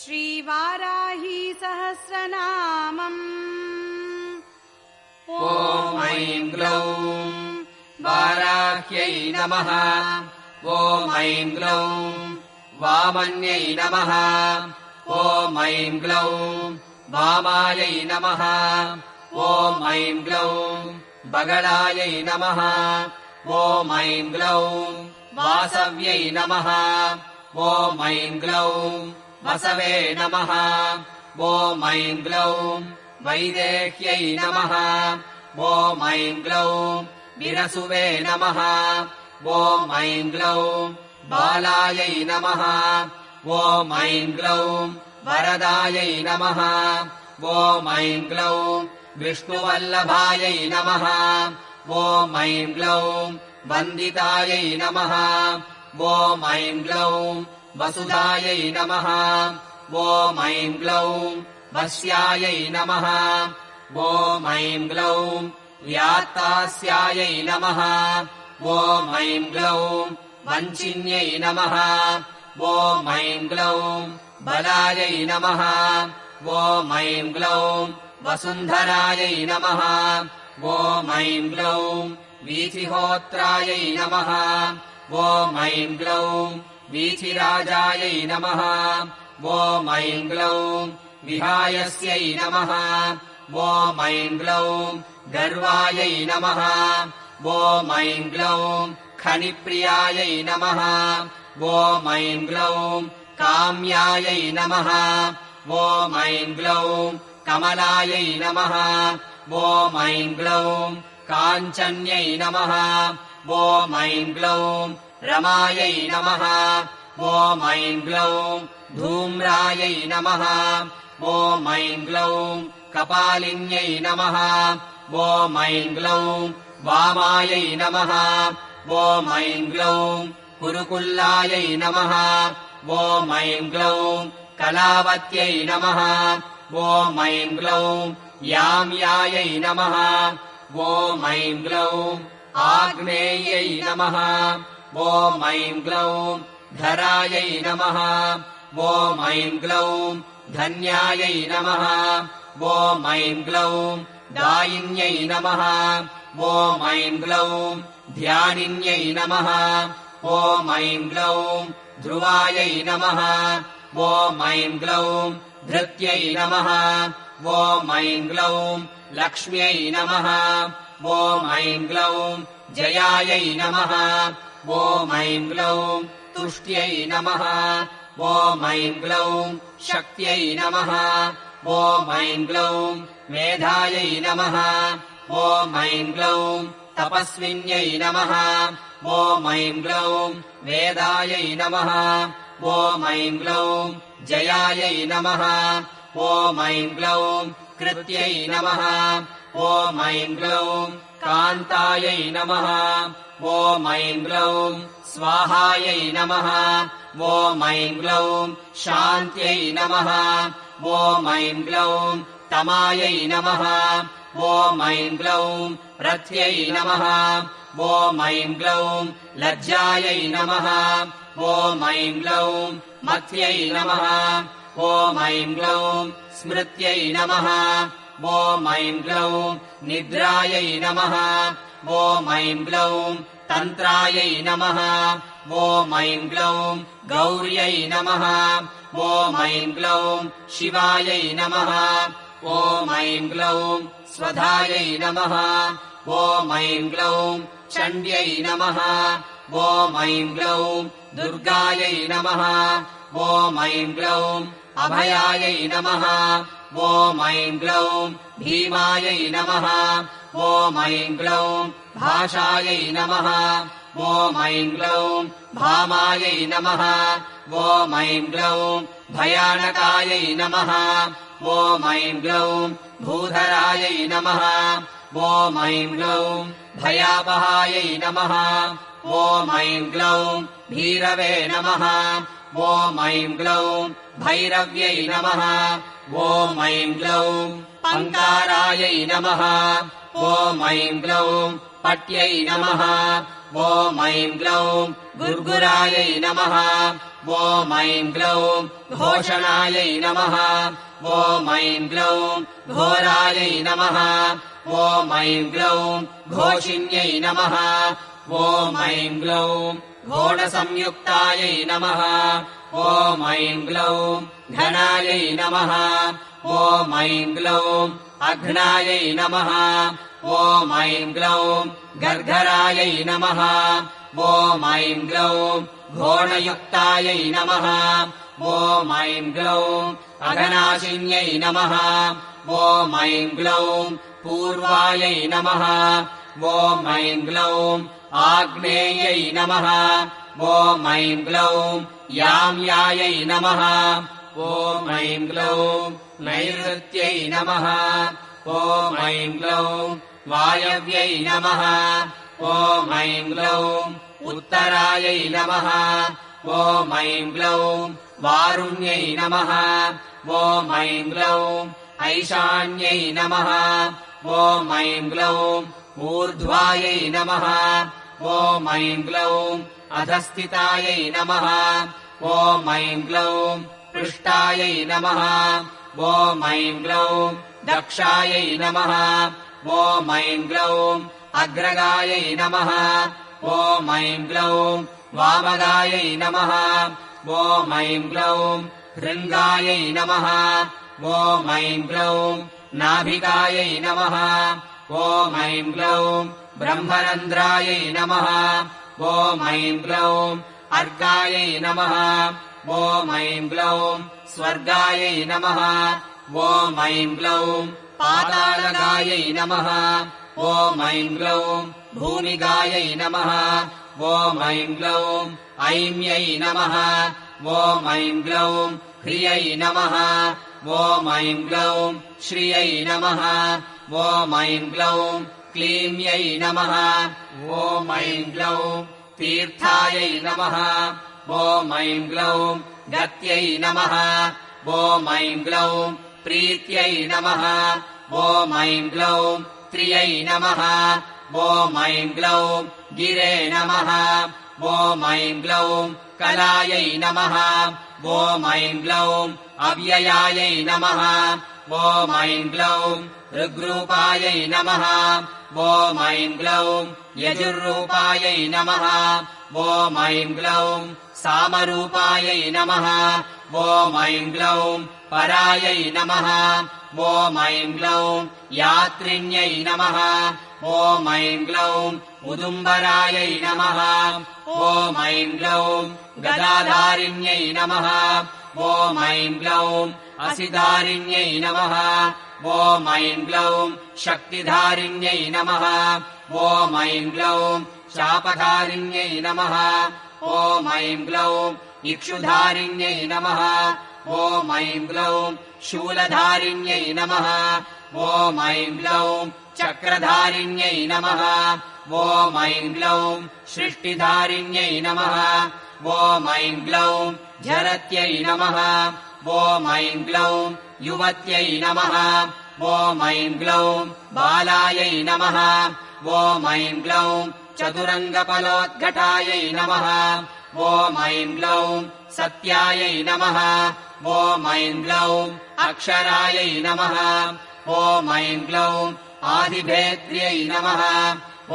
श्रीवाराही सहस्रनामम्। ॐ ऐं ग्लौं वाराह्यै नमः। ॐ ऐं ग्लौं वामन्यै नमः। ॐ ऐं ग्लौं वामायै नमः। ॐ ऐं ग्लौं बगलायै नमः। ॐ ऐं ग्लौं वासव्यै नमः। ॐ ऐं ग्लौं वसवे नमः। ऐं ग्लौं वैदेह्यै नमः। ॐ ऐं ग्लौं विरसुवे नमः। ऐं ग्लौं बालायै नमः। ॐ ऐं ग्लौं वरदायै नमः। ॐ ऐं ग्लौं विष्णुवल्लभायै नमः। ऐं ग्लौं वन्दितायै नमः। ॐ ऐं ग्लौं वसुधायै नमः। ॐ ऐं ग्लौं वश्यायै नमः। ॐ ऐं ग्लौं व्यात्तास्यायै नमः। ॐ ऐं ग्लौं वञ्चिन्यै नमः। ॐ ऐं ग्लौं बलायै नमः। ॐ ऐं ग्लौं वसुन्धरायै नमः। ॐ ऐं ग्लौं वीथिहोत्रायै नमः। ॐ ऐं ग्लौं वीथिराजायै नमः। ॐ ऐं ग्लौं विहायस्यै नमः। ॐ ऐं ग्लौं गर्वायै नमः। ॐ ऐं ग्लौं खनिप्रियायै नमः। ॐ ऐं ग्लौं काम्यायै नमः। ॐ ऐं ग्लौं कमलायै नमः। ॐ ऐं ग्लौं काञ्चन्यै नमः। ॐ ऐं ग्लौं रमायै नमः। ॐ ऐं ग्लौं धूम्रायै नमः। ॐ ऐं ग्लौं कपालिन्यै नमः। ॐ ऐं ग्लौं वामायै नमः। ॐ ऐं ग्लौं कुरुकुल्लायै नमः। ॐ ऐं ग्लौं कलावत्यै नमः। ॐ ग्लौं याम्यायै नमः। ॐ ऐं ग्लौं आग्नेयै नमः ॐ ऐं ग्लौं धरायै नमः। ॐ ऐं ग्लौं धन्यायै नमः। ॐ ऐं ग्लौं दायिन्यै नमः। ॐ ऐं ग्लौं ध्यानिन्यै नमः। ॐ ऐं ग्लौं ध्रुवायै नमः। ॐ ऐं ग्लौं धृत्यै नमः। ॐ ऐं ग्लौं लक्ष्म्यै नमः। ॐ ऐं ग्लौं जयायै नमः ऐं ग्लौं तुष्ट्यै नमः। ऐं ग्लौं शक्त्यै नमः। ग्लौं मेधायै नमः। ऐं ग्लौं तपस्विन्यै नमः। ऐं ग्लौं वेदायै नमः। ऐं ग्लौं जयायै नमः। ॐ ऐं ग्लौं कृत्यै नमः। ॐ ऐं ग्लौं कान्तायै नमः ऐं ग्लौं स्वाहायै नमः। ऐं ग्लौं शान्त्यै नमः। ग्लौं तमायै नमः। ग्लौं रथ्यै नमः। ग्लौं लज्जायै नमः। ग्लौं मत्यै नमः। ग्लौं स्मृत्यै नमः। ग्लौं निद्रायै नमः ऐं ग्लौं तन्त्रायै नमः। ग्लौं गौर्यै नमः। ग्लौं शिवायै नमः। ग्लौं स्वधायै नमः। ग्लौं चण्ड्यै नमः। ॐ ऐं ग्लौं दुर्गायै नमः। ग्लौं अभयायै ॐ ऐं ग्लौं भीमायै नमः। ऐं ग्लौं भाषायै नमः। ॐ ग्लौं भामायै नमः। ऐं ग्लौं भयानकायै नमः। ऐं ग्लौं भूधरायै ॐ ऐं ग्लौं भयापहायै नमः। ॐ ग्लौं भीरवे नमः ॐ ऐं ग्लौं भैरव्यै नमः। ॐ ऐं ग्लौं पङ्कारायै नमः। ॐ ऐं ग्लौं पट्यै नमः। ऐम् ग्लौम् गुर्गुरायै नमः। ऐम् ग्लौम् घोषणायै नमः। ऐम् ग्लौम् घोरायै नमः। ऐम् ग्लौम् घोषिन्यै नमः। ऐम् ग्लौम् घोणसंयुक्तायै नमः। ॐ ऐम् ग्लौम् घनायै नमः। ॐ ऐम् ग्लौम् अघ्नायै नमः। ॐ ऐम् ग्लौम् गर्घरायै नमः। ॐ ऐम् ग्लौम् घोणयुक्तायै नमः। ॐ ऐम् ग्लौम् अघनाशिन्यै नमः। ॐ ऐम् ग्लौम् पूर्वायै नमः। ॐ ऐम् ग्लौम् आग्नेयै नमः। ॐ ऐम् ग्लौम् याम्यायै नमः। ॐ ग्लौम् नैऋत्यै नमः। ॐ ऐम् ग्लौम् वायव्यै नमः। ग्लौम् उत्तरायै नमः। ऐम् ग्लौम् वारुण्यै नमः। ॐ ऐम् ग्लौम् ऐशान्यै नमः। ॐ ऐम् ग्लौम् ऊर्ध्वायै नमः। ॐ ऐम् ग्लौम् अधस्थितायै नमः। ॐ ऐम् ग्लौम् पृष्ठायै नमः। ॐ ऐम् ग्लौम् दक्षायै नमः। ॐ ऐम् ग्लौम् अग्रगायै नमः। ॐ ऐम् ग्लौम् वामगायै नमः। ॐ ऐम् ग्लौम् हृङ्गायै नमः। ॐ ऐम् ग्लौम् नाभिकायै नमः ॐ ऐम् ग्लौम् ब्रह्मरन्ध्रायै नमः। ॐ ऐम् ग्लौम् अर्गायै नमः। ॐ ऐम् ग्लौम् स्वर्गायै नमः। ॐ ऐम् ग्लौम् पातालगायै नमः। ॐ ऐम् ग्लौम् भूमिगायै नमः। ॐ ऐम् ग्लौम् ऐम्यै नमः। ॐ ऐम् ग्लौम् ह्रियै नमः। ॐ ऐम् ग्लौम् श्रियै नमः ॐ ऐम् ग्लौम् क्लीम्यै नमः। ग्लौम् तीर्थायै नमः। ॐ ऐम् ग्लौम् गत्यै नमः। ॐ ऐम् ग्लौम् प्रीत्यै नमः। ॐ ऐम् ग्लौम् त्रियै नमः। ॐ ऐम् ग्लौम् गिरे नमः। ॐ ऐम् ग्लौम् कलायै नमः। ॐ ऐम् ग्लौम् अव्ययायै नमः। ॐ ऐम् ग्लौम् ऋग्रूपायै नमः। ॐ ऐम् ग्लौम् यजुर्रूपायै नमः। ॐ ऐम् ग्लौम् सामरूपायै नमः। ॐ ऐम् ग्लौम् परायै नमः। ॐ ऐम् ग्लौम् यात्रिण्यै नमः ॐ ऐम् ग्लौम् उदुम्बरायै नमः। ॐ ऐम् ग्लौम् गदाधारिण्यै नमः। ॐ ऐम् ग्लौम् असिधारिण्यै नमः। ॐ ऐम् ग्लौम् शक्तिधारिण्यै नमः। ॐ ऐम् ग्लौम् शापधारिण्यै नमः। ॐ ऐम् ग्लौम् इक्षुधारिण्यै नमः। ॐ ऐम् ग्लौम् शूलधारिण्यै नमः ॐ ऐम् ग्लौम् चक्रधारिण्यै नमः। ॐ ऐम् ग्लौम् सृष्टिधारिण्यै नमः। ॐ ऐम् ग्लौम् झरत्यै नमः। ॐ ऐम् ग्लौम् युवत्यै नमः। ॐ ऐम् ग्लौम् बालायै नमः। ॐ ऐम् ग्लौम् चतुरङ्गफलोद्घटायै नमः। ग्लौम् सत्यायै नमः। ॐ ऐम् ग्लौम् अक्षरायै नमः ॐ ऐम् ग्लौम् आदिभेत्र्यै नमः।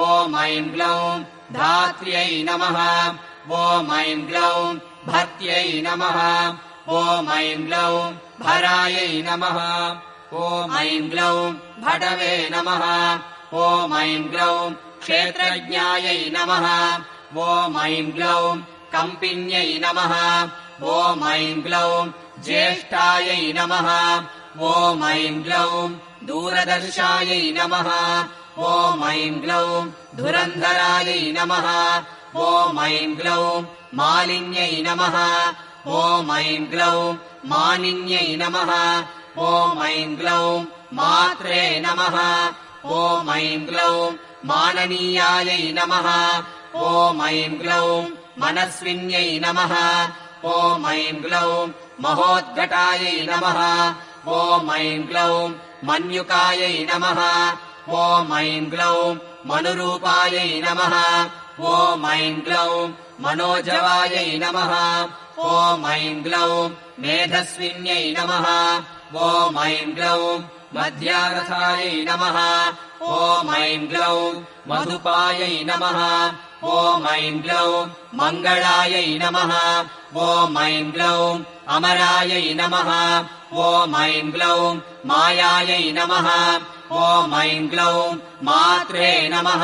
ॐ ऐम् ग्लौम् धात्र्यै नमः। ॐ ऐम् ग्लौम् भर्त्यै नमः। ॐ ऐम् ग्लौम् भरायै नमः। ॐ ऐम् ग्लौम् भटवे नमः। ॐ ऐम् ग्लौम् क्षेत्रज्ञायै नमः। ॐ ऐम् ग्लौम् कम्पिन्यै नमः। ॐ ऐम् ग्लौम् ज्येष्ठायै नमः ॐ ऐम् ग्लौम् दूरदर्शायै नमः। ॐ ऐम् ग्लौम् धुरन्धरायै नमः। ॐ ऐम् ग्लौम् मालिन्यै नमः। ॐ ऐम् ग्लौम् मानिन्यै नमः। ॐ ऐम् ग्लौम् मात्रे नमः। ॐ ऐम् ग्लौम् माननीयायै नमः। ॐ ऐम् ग्लौम् मनस्विन्यै नमः। ॐ ऐम् ग्लौम् महोद्घटायै नमः ॐ ऐम् ग्लौम् मन्युकायै नमः। ॐ ऐम् ग्लौम् मनुरूपायै नमः। ॐ ऐम् ग्लौम् मनोजवायै नमः ॐ ऐम् ग्लौम् मेधस्विन्यै नमः। ॐ ऐम् ग्लौम् मध्यारथायै नमः। ॐ ऐम् ग्लौम् मधुपायै नमः। ॐ ऐम् ग्लौम् मङ्गलायै नमः। ॐ ऐम् ग्लौम् अमरायै नमः। ॐ ऐम् ग्लौम् मायायै नमः। ॐ ऐम् ग्लौम् मात्रे नमः।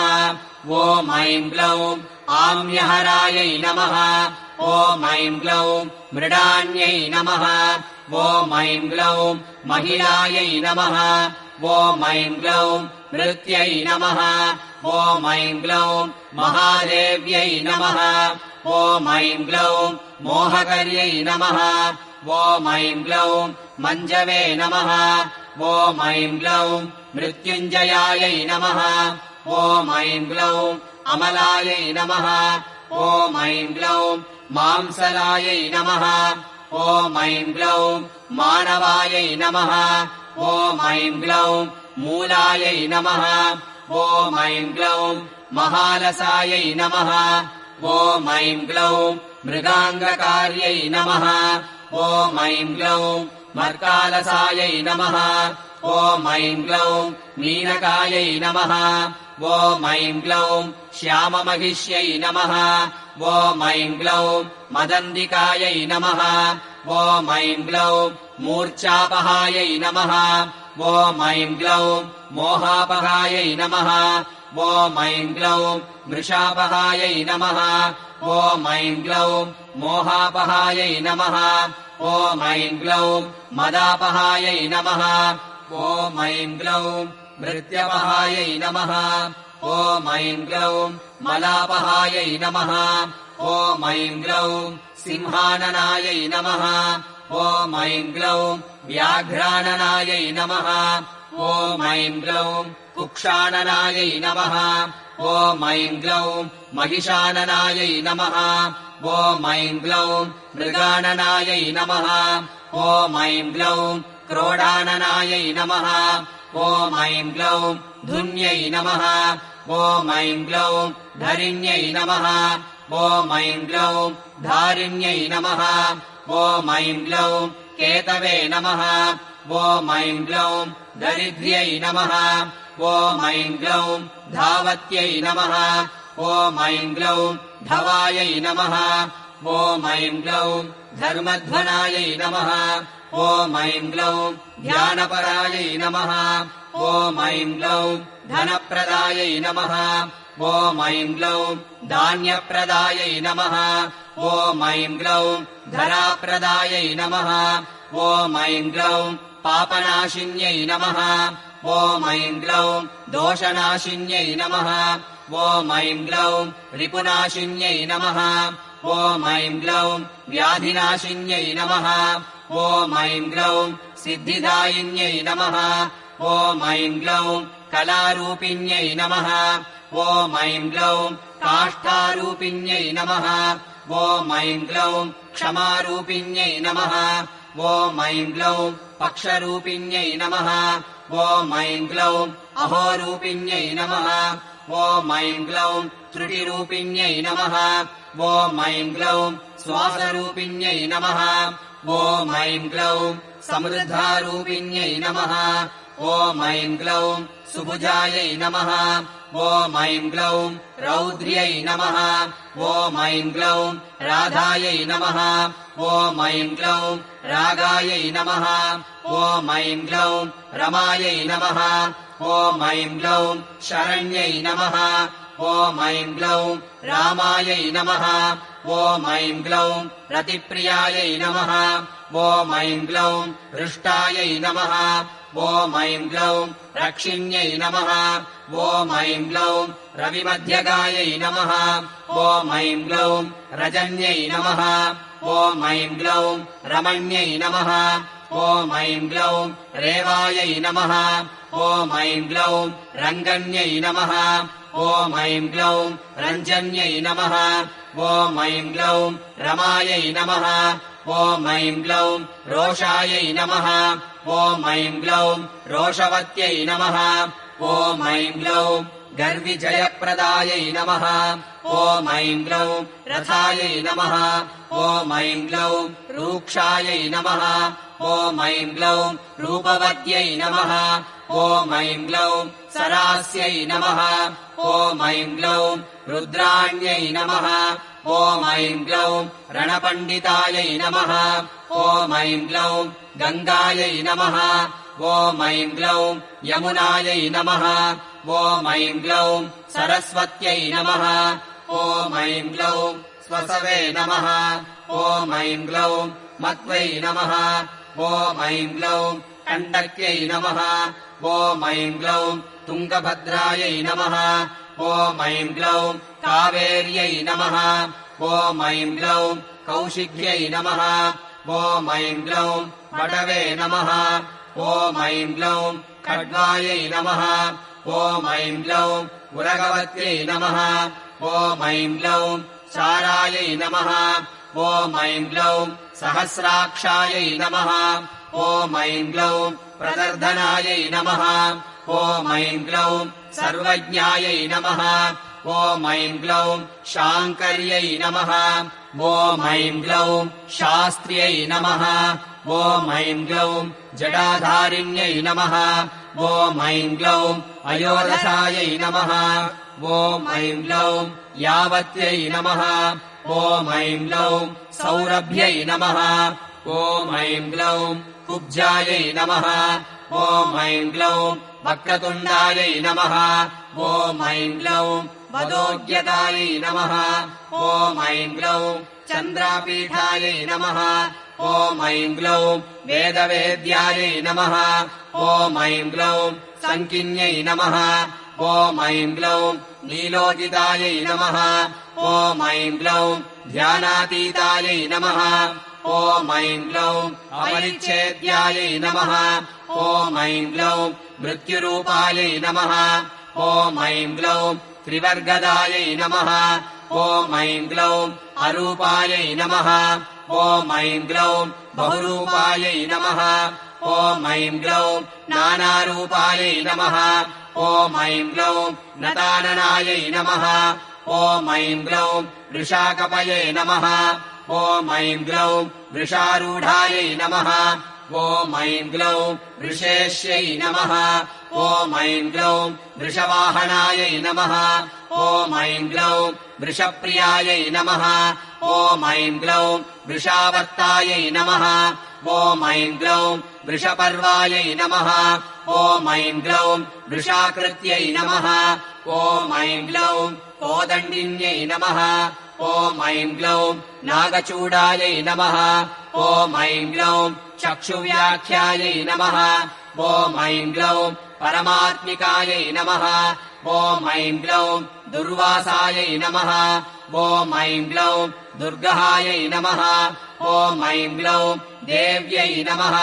ॐ ऐम् ग्लौम् आम्यहरायै नमः ॐ ऐम् ग्लौम् मृडान्यै नमः। ग्लौम् महिलायै नमः। ऐम् ग्लौम् मृत्यै नमः। ग्लौम् महादेव्यै नमः। ग्लौम् मोहकर्यै नमः। ग्लौम् मञ्जवे नमः। ॐ ऐम् ग्लौम् मृत्युञ्जयायै नमः। ग्लौम् अमलायै नमः। ॐ ऐम् ग्लौम् मांसलायै नमः। ॐ ऐम् ग्लौम् मानवायै नमः। ॐ ग्लौम् मूलायै नमः। ॐ ऐम् ग्लौम् महालसायै ऐम् ग्लौम् मृगाङ्गकार्यै नमः। ॐ ग्लौम् मर्कालसायै नमः। ॐ ग्लौम् मीनकायै नमः ॐ ऐम् ग्लौम् श्याममहिष्यै नमः। ॐ ऐम् ग्लौम् मदन्दिकायै नमः। ॐ ऐम् ग्लौम् मूर्च्छापहायै नमः। ॐ ऐम् ग्लौम् मोहापहायै नमः। ॐ ऐम् ग्लौम् मृषापहायै नमः। ॐ ऐम् ग्लौम् मोहापहायै नमः। ॐ ऐम् ग्लौम् मदापहायै नमः। ॐ ऐम् ग्लौम् मृत्यपहायै नमः। ॐ ऐम् ग्लौम् मलापहायै नमः। ग्लौम् सिंहाननायै नमः। ॐ ऐम् ग्लौम् व्याघ्राननायै नमः। ॐ ऐम् ग्लौम् कुक्षाणनायै नमः ग्लौम् महिषाननायै नमः। ऐम् ग्लौम् मृगाननायै नमः। ॐ ऐम् ग्लौम् क्रोडाननायै नमः ॐ ग्लौम् धुन्यै नमः। ॐ ग्लौम् धरिण्यै नमः। ॐ ग्लौम् धारिण्यै नमः। ऐम् ग्लौम् केतवे नमः। ॐ ग्लौम् दरिद्र्यै नमः। ॐ ग्लौम् धावत्यै नमः। ॐ ऐम् ग्लौम् धवायै ॐ ऐम् ग्लौम् धर्मध्वनायै नमः। ॐ ऐम् ग्लौम् ध्यानपरायै नमः। ऐम् ग्लौम् धनप्रदायै नमः। ऐम् ग्लौम् धान्यप्रदायै नमः। ऐम् ग्लौम् धराप्रदायै नमः। ग्लौम् पापनाशिन्यै नमः। ग्लौम् दोषनाशिन्यै नमः। ऐम् ग्लौम् रिपुनाशिन्यै नमः। ऐम् ग्लौम् व्याधिनाशिन्यै नमः। ऐम् ग्लौम् सिद्धिदायिन्यै नमः। ॐ ग्लौम् कलारूपिण्यै नमः। ऐम् ग्लौम् काष्ठारूपिण्यै नमः। ऐम् ग्लौम् क्षमारूपिण्यै नमः। ऐम् ग्लौम् पक्षरूपिण्यै नमः। ॐ ग्लौम् अहोरूपिण्यै नमः। ॐ ग्लौम् त्रुटिरूपिण्यै नमः। ऐम् ग्लौम् श्वासरूपिण्यै नमः। ऐम् ग्लौम् समृद्धारूपिण्यै नमः। ॐ ऐम् ग्लौम् सुभुजायै नमः। ॐ ऐम् ग्लौम् रौद्र्यै नमः। ॐ ऐम् ग्लौम् राधायै नमः। ॐ ऐम् ग्लौम् रागायै नमः। ॐ ऐम् ग्लौम् रमायै नमः। ॐ ऐम् ग्लौम् शरण्यै नमः ऐम् ग्लौम् रामायै नमः। ॐ ऐम् ग्लौम् रतिप्रियायै नमः। ॐ ग्लौम् हृष्टायै नमः। ॐ ऐम् ग्लौम् रक्षिण्यै नमः। ॐ ऐम् ग्लौम् रविमध्यगायै नमः। ऐम् ग्लौम् रजन्यै नमः। ॐ ऐम् ग्लौम् रमण्यै नमः। ॐ ग्लौम् रेवायै नमः। ॐ ऐम् ग्लौम् रङ्गन्यै नमः ऐम् ग्लौम् रञ्जन्यै नमः। ॐ ऐम् ग्लौम् रमायै नमः। ॐ ऐम् ग्लौम् रोषायै नमः। ॐ ऐम् ग्लौम् रोषवत्यै नमः। ऐम् ग्लौम् गर्विजयप्रदायै नमः। ॐ ऐं ग्लौम् रथायै नमः। ॐ ऐं ग्लौम् रूक्षायै नमः ॐ ऐं ग्लौम् रूपवत्यै नमः। ॐ ऐं ग्लौम् सरास्यै नमः। ॐ ऐं ग्लौम् रुद्राण्यै नमः। ॐ ऐं ग्लौम् रणपण्डितायै नमः। ऐं ग्लौम् गङ्गायै नमः। ॐ ऐं ग्लौम् यमुनायै नमः। ऐं ग्लौम् सरस्वत्यै नमः। ऐं ग्लौम् स्वसवे नमः। ॐ ऐं ग्लौम् मत्वै नमः कण्डक्यै नमः। ॐ ऐं ग्लौम् तुङ्गभद्रायै नमः। ॐ ऐं ग्लौम् कावेर्यै नमः। ग्लौम् कौशिक्यै नमः। ग्लौम् पटवे नमः। ग्लौम् खड्वायै नमः। ग्लौम् उरगवत्यै नमः। ॐ ऐं ग्लौम् सारायै नमः। ग्लौम् सहस्राक्षायै नमः। ग्लौम् प्रदर्धनायै नमः। ॐ ऐं ग्लौम् सर्वज्ञायै नमः। ग्लौम् शाङ्कर्यै नमः। ऐं ग्लौम् शास्त्र्यै नमः। ऐं ग्लौम् जडाधारिण्यै नमः। ग्लौम् अयोदशायै नमः। ॐ ऐं ग्लौम् यावत्यै नमः। ऐं ग्लौम् सौरभ्यै नमः। ॐ ऐं ग्लौम् कुब्जायै नमः। ॐ ऐं ग्लौम् वक्रतुण्डायै नमः। ॐ ऐं ग्लौम् वदोग्यतायै नमः। ॐ ऐं ग्लौम् चन्द्रापीठायै नमः। ॐ ऐं ग्लौम् वेदवेद्यायै नमः। ॐ ऐं ग्लौम् सङ्किन्यै नमः। ॐ ऐं ग्लौम् लीलोदितायै नमः। ॐ ऐं ग्लौम् ध्यानातीतायै नमः। ॐ ऐं ग्लौम् अपरिच्छेद्यायै नमः। ॐ ऐं ग्लौम् मृत्युरूपायै नमः। ॐ ऐं ग्लौम् त्रिवर्गदायै नमः। ॐ ऐं ग्लौम् अरूपायै नमः। ॐ ऐं ग्लौम् बहुरूपायै नमः। ॐ ऐं ग्लौम् नानारूपायै नमः। ॐ ऐं ग्लौम् नताननायै नमः ॐ वृषाकपये नमः। ग्लौम् वृषारूढायै ऐं ग्लौम् वृषेष्यै नमः। ॐ ऐं ग्लौम् वृषवाहनायै नमः। ॐ ऐं ग्लौम् वृषप्रियायै नमः। ॐ ऐं ग्लौम् वृषावर्तायै नमः। ॐ ऐं ग्लौम् वृषपर्वायै ऐं ग्लौम् वृषाकृत्यै नमः। ॐ ऐं ग्लौम् कोदण्डिन्यै नमः। ॐ ऐं ग्लौम् नागचूडायै नमः। ॐ ऐं ग्लौम् चक्षुव्याख्यायै नमः। ॐ ऐं ग्लौम् परमात्मिकायै नमः। ॐ ऐं ग्लौम् दुर्वासायै नमः। ॐ ऐं ग्लौम् दुर्गहायै नमः। ॐ ऐं ग्लौम् देव्यै नमः।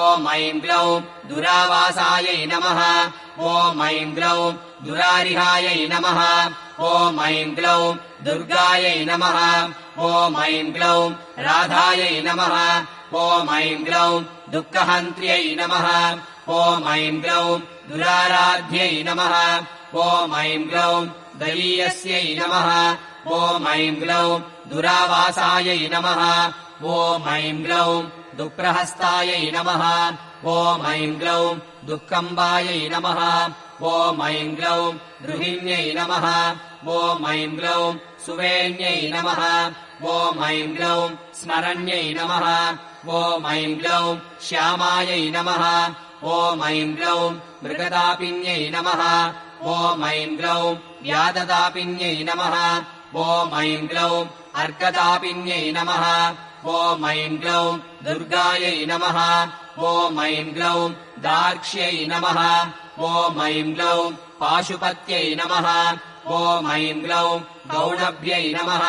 ॐ ऐं ग्लौम् दुरावासायै नमः। ॐ ऐं ग्लौम् दुरारिहायै नमः ग्लौम् दुर्गायै नमः। ग्लौम् राधायै नमः। ऐं ग्लौम् दुःखहन्त्र्यै नमः। ऐं ग्लौम् दुराराध्यै नमः। ऐं ग्लौम् दलीयस्यै नमः। ॐ ऐं ग्लौम् दुरावासायै नमः। ॐ ऐं ग्लौम् दुःप्रहस्तायै नमः। ऐं ग्लौम् दुःखम्बायै नमः ग्लौम् गृहिण्यै नमः। ऐं ग्लौम् सुवेण्यै नमः। ॐ ऐं ग्लौम् स्मरण्यै नमः। ॐ ऐं ग्लौम् श्यामायै नमः। ॐ ऐं ग्लौम् मृगदापिन्यै नमः। ॐ ऐं ग्लौम् व्याददापिन्यै नमः। ॐ ऐं ग्लौम् अर्कतापिन्यै नमः। ॐ ऐं ग्लौम् दुर्गायै ऐं ग्लौम् दार्क्ष्यै नमः ग्लौम् पाशुपत्यै नमः। ग्लौम् गौणभ्यै नमः।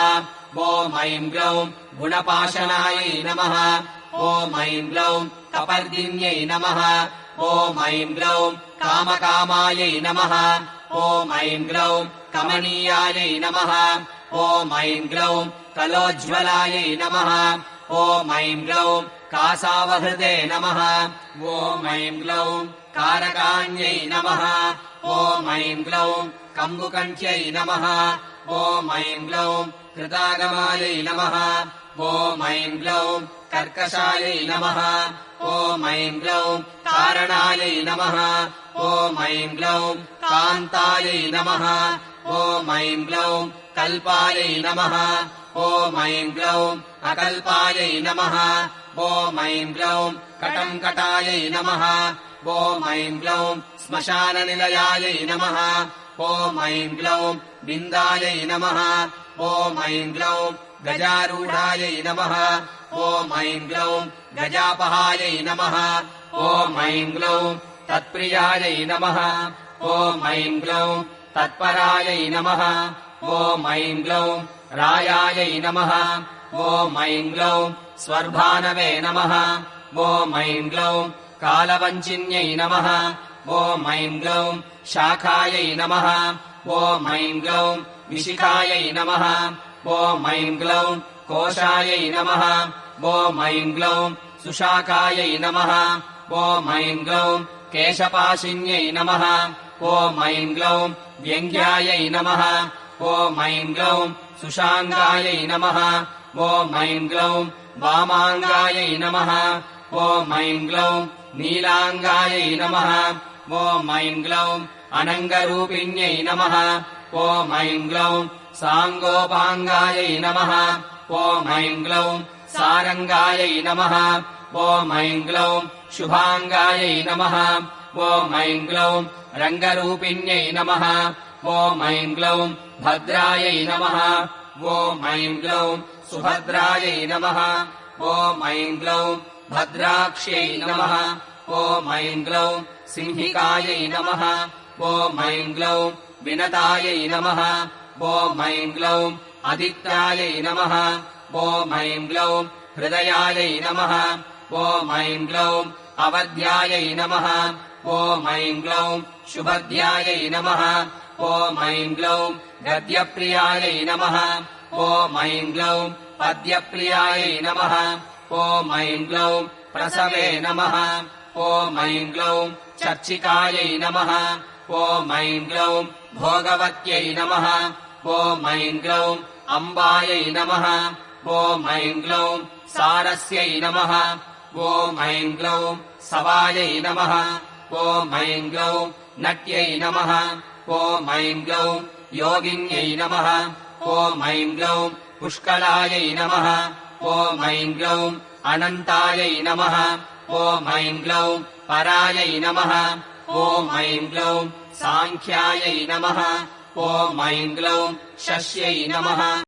ग्लौम् गुणपाशनायै नमः। ग्लौम् कपर्दिन्यै नमः। ग्लौम् कामकामायै नमः। ग्लौम् कमनीयायै नमः। ग्लौम् कलोज्ज्वलायै नमः। ग्लौम् कासावहृदे नमः। ग्लौम् कारकाण्यै नमः। ॐ ऐं ग्लौम् कम्बुकण्ठ्यै नमः। ॐ ऐम् ग्लौम् कृतागमायै नमः। ॐ ऐम् ग्लौम् कर्कशायै नमः। ॐ ऐम् ग्लौम् कारणायै नमः। ॐ ऐम् ग्लौम् कान्तायै नमः। ॐ ऐम् ग्लौम् कल्पायै नमः। ॐ ऐम् ग्लौम् अकल्पायै नमः ॐ ऐम् ग्लौम् कटङ्कटायै नमः। ॐ ऐम् ग्लौम् श्मशाननिलयायै नमः। ॐ ऐम् ग्लौम् बिन्दायै नमः। ॐ ऐम् ग्लौम् गजारूढायै नमः। ॐ ऐम् ग्लौम् गजापहायै नमः। ॐ ऐम् ग्लौम् तत्प्रियायै नमः। ॐ ऐम् ग्लौम् तत्परायै नमः। ॐ ऐम् ग्लौम् रायायै नमः। ॐ ऐम् ग्लौम् स्वर्भानवे नमः। ऐम् ग्लौम् कालवञ्चिन्यै नमः। ॐ ऐम् ग्लौम् शाखायै नमः। ॐ ऐम् ग्लौम् विशिखायै नमः। ऐम् ग्लौम् कोशायै नमः। ॐ ऐम् ग्लौम् सुशाकायै नमः। ॐ ऐम् ग्लौम् केशपाशिन्यै नमः। ॐ ऐम् ग्लौम् व्यङ्ग्यायै सुषाङ्गायै नमः। ॐ ऐम् ग्लौम् वामाङ्गायै नमः। ॐ ग्लौम् नीलाङ्गायै नमः। ॐ ग्लौम् अनङ्गरूपिण्यै नमः। ॐ ग्लौम् साङ्गोपाङ्गायै नमः। ऐम् ग्लौम् सारङ्गायै नमः। ॐ ग्लौम् शुभाङ्गायै नमः। ॐ ग्लौम् रङ्गरूपिण्यै नमः। ग्लौम् भद्रायै ऐम् ग्लौम् सुभद्रायै नमः। ग्लौम् भद्राक्ष्यै नमः। ग्लौम् सिंहिकायै नमः। ग्लौम् विनतायै नमः। ऐम् ग्लौम् अदित्यायै नमः। ॐ ऐम् ग्लौम् हृदयायै नमः। ग्लौम् अवध्यायै नमः। ग्लौम् शुभध्यायै नमः। ग्लौम् गद्यप्रियायै नमः ग्लौम् पद्यप्रियायै नमः। ग्लौम् प्रसवे नमः। ऐम् ग्लौम् चर्चिकायै नमः। ॐ ऐम् ग्लौम् भोगवत्यै नमः। ग्लौम् अम्बायै नमः। ग्लौम् सारस्यै नमः। ग्लौम् सवायै नमः। ग्लौम् नट्यै नमः। ऐम् ग्लौम् योगिन्यै नमः ॐ ऐम् ग्लौम् पुष्कलायै नमः। ॐ ऐम् ग्लौम् अनन्तायै नमः। ॐ ऐम् ग्लौम् परायै नमः। ॐ ऐम् ग्लौम् साङ्ख्यायै नमः। ॐ ऐम् ग्लौम् शस्यै नमः